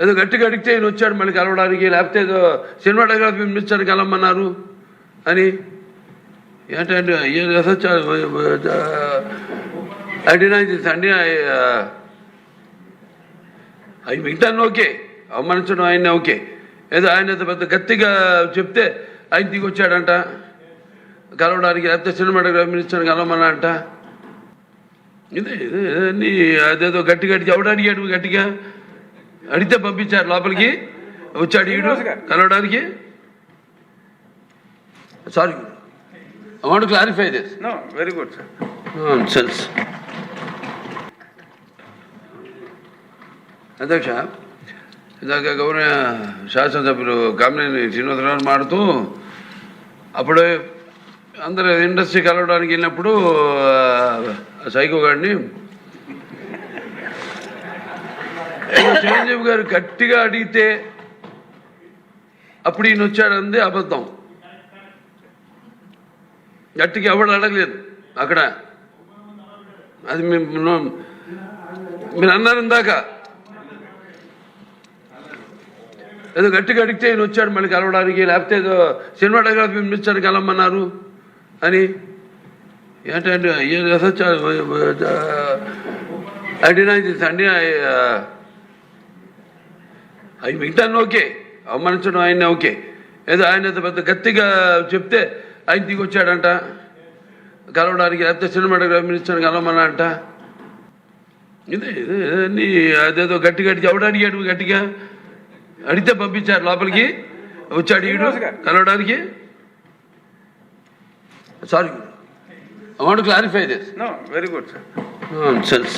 ఏదో గట్టిగా అడిగితే ఈయన వచ్చాడు మళ్ళీ కలవడానికి లేకపోతే ఏదో సినిమాటోగ్రఫీ మినిస్టర్ కలవమన్నారు అని. ఏంటంటే అడినా అండి అవి మిగతాన్ని ఓకే అవమానించడం ఆయన ఓకే. ఏదో ఆయన పెద్ద గట్టిగా చెప్తే ఆయన దిగి వచ్చాడంట. కలవడానికి లేకపోతే సినిమాటోగ్రఫీ మినిస్టర్ కలవమన్నా అంట ఇదే ఇదే అదేదో గట్టి గట్టి ఎవడు అడిగాడు గట్టిగా? అడిగితే పంపించారు లోపలికి. వచ్చాడు ఈడు. కలవడానికి. Sorry I want clarify this good, sir. Sense అధ్యక్ష ఇందాక గౌరవ శాసనసభ్యులు కామినేని శ్రీనివాసరావు మాడుతూ అప్పుడు అందరూ ఇండస్ట్రీ కలవడానికి వెళ్ళినప్పుడు సైకో గారిని ఏదో చిరంజీవి గారు గట్టిగా అడిగితే అప్పుడు ఈయన వచ్చాడంది అబద్ధం గట్టిగా ఎవడు అడగలేదు అక్కడ అది మేము మీరు అన్నారు ఇందాక ఏదో గట్టిగా అడిగితే ఈయన వచ్చాడు మళ్ళీ కలవడానికి లేకపోతే ఏదో సినిమాటోగ్రఫీ మినిస్టర్ కలవమన్నారు అని ఏంటంటే అడినా అండి అవి మిగతాన్ని ఓకే. అవమానించడం ఆయన ఓకే. ఏదో ఆయన పెద్ద గట్టిగా చెప్తే ఆయన దిగి వచ్చాడంట కలవడానికి లేకపోతే సినిమాటోగ్రఫీ మినిస్టర్ కలవమన్నా అంట ఇదే అన్ని అదేదో గట్టి గట్టి ఎవడు అడిగాడు గట్టిగా? అడిగితే పంపించారు లోపలికి. వచ్చాడు ఈడు కలవడానికి. Sorry I want clarify this very good, sir. Sense